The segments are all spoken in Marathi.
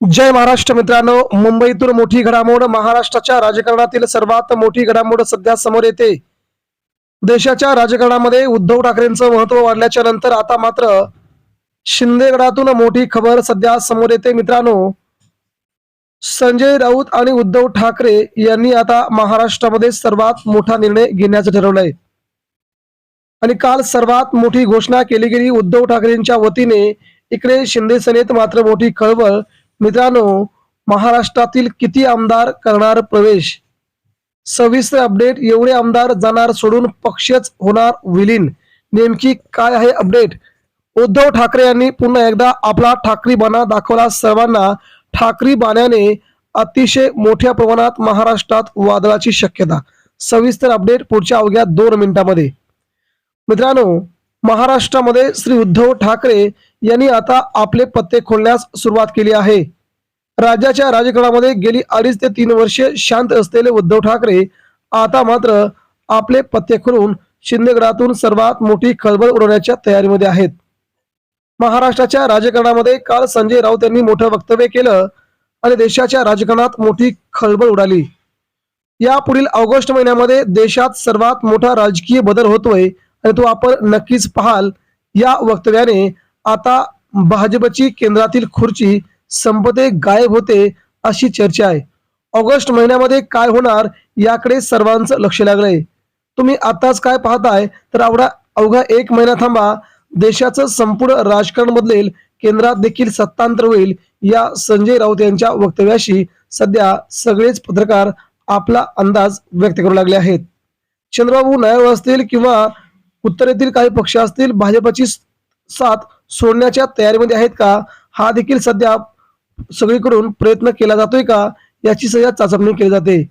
जय महाराष्ट्र मित्रांनो. मुंबईतून मोठी घडामोड महाराष्ट्राच्या राजकारणातील सर्वात मोठी घडामोड सध्या समोर येते. देशाच्या राजकारणामध्ये उद्धव ठाकरेंचं महत्त्व वाढल्याच्या नंतर आता मात्र शिंदेगडातून मोठी खबर सध्या समोर येते मित्रांनो. संजय राऊत आणि उद्धव ठाकरे यांनी आता महाराष्ट्रामध्ये सर्वात मोठा निर्णय घेण्याचं ठरवलंय. आणि काल सर्वात मोठी घोषणा केली गेली उद्धव ठाकरेंच्या वतीने. इकडे शिंदे सेनेत मात्र मोठी खळबळ मित्रांनो महाराष्ट्रातील किती आमदार करणार प्रवेश? सविस्तर अपडेट एवढे आमदार जाणार सोडून पक्षच होणार विलीन. नेमकी काय आहे अपडेट? उद्धव ठाकरे यांनी पुन्हा एकदा आपला ठाकरी बाणा दाखवला सर्वांना. ठाकरी बाण्याने अतिशय मोठ्या प्रमाणात महाराष्ट्रात वादळाची शक्यता. सविस्तर अपडेट पुढच्या अवघ्या दोन मिनिटांमध्ये. मित्रांनो महाराष्ट्रामध्ये श्री उद्धव ठाकरे यांनी आता आपले पत्ते खोलण्यास सुरुवात केली आहे. राज्याच्या राजकारणामध्ये गेली अडीच ते तीन वर्षे शांत असलेले उद्धव ठाकरे आता मात्र आपले पत्ते खोलून शिंदेगडातून सर्वात मोठी खळबळ उडवण्याच्या तयारीमध्ये आहेत. महाराष्ट्राच्या राजकारणामध्ये काल संजय राऊत यांनी मोठं वक्तव्य केलं आणि देशाच्या राजकारणात मोठी खळबळ उडाली. या पुढील ऑगस्ट महिन्यामध्ये देशात सर्वात मोठा राजकीय बदल होतोय आणि तो आपण नक्कीच पाहाल. या वक्तव्याने आता भाजपची केंद्रातील खुर्ची संपते गायब होते अशी चर्चा आहे. ऑगस्ट महिन्यामध्ये काय होणार याकडे सर्वांचं लक्ष लागलंय. तुम्ही आताच काय पाहताय तर आवडा अवघा एक महिना थांबा. देशाचं संपूर्ण राजकारण बदलेल केंद्रात देखील सत्तांतर होईल या संजय राऊत यांच्या वक्तव्याशी सध्या सगळेच पत्रकार आपला अंदाज व्यक्त करू लागले आहेत. चंद्रबाबू नायडू असतील किंवा उत्तरेतील काही पक्ष असतील भाजपची साथ सोडण्याच्या तयारीमध्ये आहेत का? हा देखील सध्या सगळीकडून प्रयत्न केला जातोय का? याची सध्या चाचपणी केली जाते.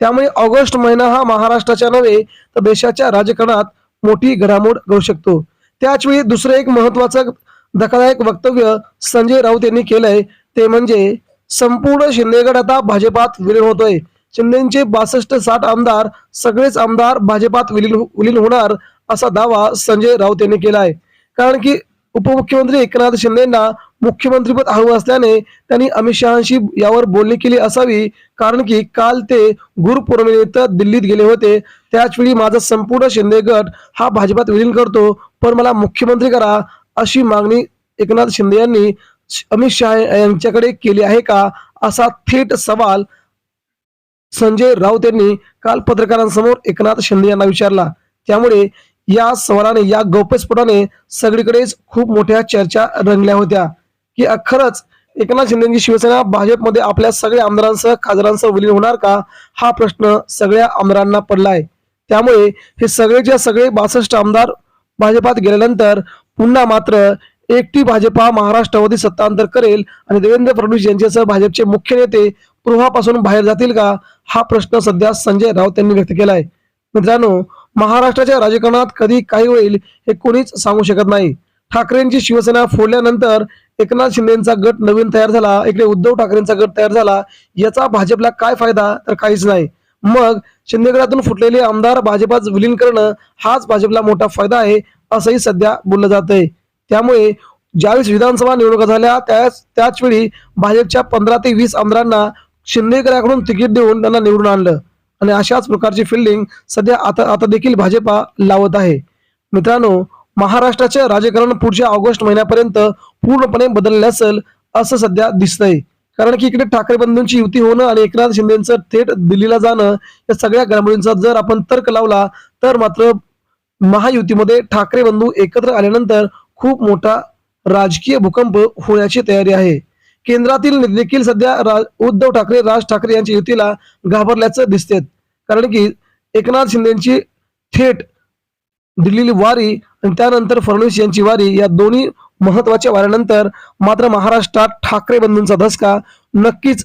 त्यामुळे ऑगस्ट महिना हा महाराष्ट्राच्या नव्हे तर देशाच्या राजकारणात मोठी घडामोड घडू शकतो. त्याच वेळी दुसरं एक महत्वाचं धक्कादायक वक्तव्य संजय राऊत यांनी केलंय ते म्हणजे संपूर्ण शिंदेगड आता भाजपात विलीन होतोय. शिंदेचे बासष्ट साठ आमदार सगळेच आमदार भाजपात विलीन हो-, विलीन होणार असा दावा संजय राऊत यांनी केला आहे कारण की उपमुख्यमंत्री एकनाथ शिंदेना मुख्यमंत्रीपद हवं असल्याने त्यांनी अमित शहाशी यावर बोलणी केली असावी. कारण की काल ते गुरुपौर्णिमेनिमित्त दिल्लीत गेले होते. त्याचवेळी माझा संपूर्ण शिंदे गट हा भाजपात विलीन करतो. पण मला मुख्यमंत्री करा अशी मागणी एकनाथ शिंदे यांनी अमित शहा यांच्याकडे केली आहे का? असा थेट सवाल संजय राऊत यांनी काल पत्रकारांसमोर एकनाथ शिंदे यांना विचारला. त्यामुळे या सवालाने या गौप्यस्फोटाने सगळीकडेच खूप मोठ्या चर्चा रंगल्या होत्या. की खरंच एकनाथ शिंदेची शिवसेना भाजपमध्ये आपल्या सगळ्या आमदारांसह खासदारांसह विलीन होणार का? हा प्रश्न सगळ्या आमदारांना पडलाय. त्यामुळे हे सगळेच्या सगळे बासष्ट आमदार भाजपात गेल्यानंतर पुन्हा मात्र एकटी भाजपा महाराष्ट्रामध्ये सत्तांतर करेल आणि देवेंद्र फडणवीस यांच्यासह भाजपचे मुख्य नेते प्रवाहापासून बाहेर जातील का? हा प्रश्न सध्या संजय राऊत यांनी व्यक्त केलाय. मित्रांनो महाराष्ट्राच्या राजकारणात कधी काही होईल हे कोणीच सांगू शकत नाही. ठाकरेंची शिवसेना फोडल्यानंतर एकनाथ शिंदेचा गट नवीन तयार झाला इकडे उद्धव ठाकरेंचा गट तयार झाला याचा भाजपला काय फायदा तर काहीच नाही. मग शिंदेगडातून फुटलेले आमदार भाजपात विलीन करणं हाच भाजपला मोठा फायदा आहे असंही सध्या बोललं जात आहे त्यामुळे ज्यावेळेस विधानसभा निवडणुका झाल्या त्याच त्याच वेळी भाजपच्या पंधरा ते वीस आमदारांना शिंदेकराकडून तिकीट देऊन त्यांना निवडून आणलं. आणि अशाच प्रकारची फिल्डिंग सध्या आता आता देखील भाजपा लावत आहे. मित्रांनो महाराष्ट्राचे राजकारण पुढच्या ऑगस्ट महिन्यापर्यंत पूर्णपणे बदलले असेल असं सध्या दिसतंय. कारण की इकडे ठाकरे बंधूंची युती होणं आणि एकनाथ शिंदेचं थेट दिल्लीला जाणं या सगळ्या घडामोडींचा जर आपण तर्क लावला तर मात्र महायुतीमध्ये ठाकरे बंधू एकत्र आल्यानंतर खूप मोठा राजकीय भूकंप होण्याची तयारी आहे. केंद्रातील देखील सध्या उद्धव ठाकरे राज ठाकरे यांच्या युतीला घाबरल्याचं दिसते कारण की एकनाथ शिंदेची थेट दिलेली वारी आणि त्यानंतर फडणवीस यांची वारी या दोन्ही महत्त्वाच्या वाऱ्यानंतर मात्र महाराष्ट्रात ठाकरे बंधूंचा धसका नक्कीच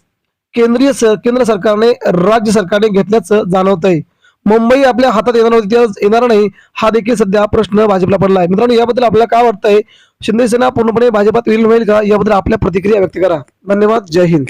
केंद्रीय केंद्र सरकारने राज्य सरकारने घेतल्याचं जाणवतंय. मुंबई आपल्या हातात येणार होती येणार नाही हा देखील सध्या प्रश्न भाजपला पडला आहे मित्रांनो याबद्दल आपल्याला काय वाटतंय? शिंदेसेना पूर्णपणे भाजपात विलीन होईल का? याबद्दल आपल्या प्रतिक्रिया व्यक्त करा. धन्यवाद. जय हिंद.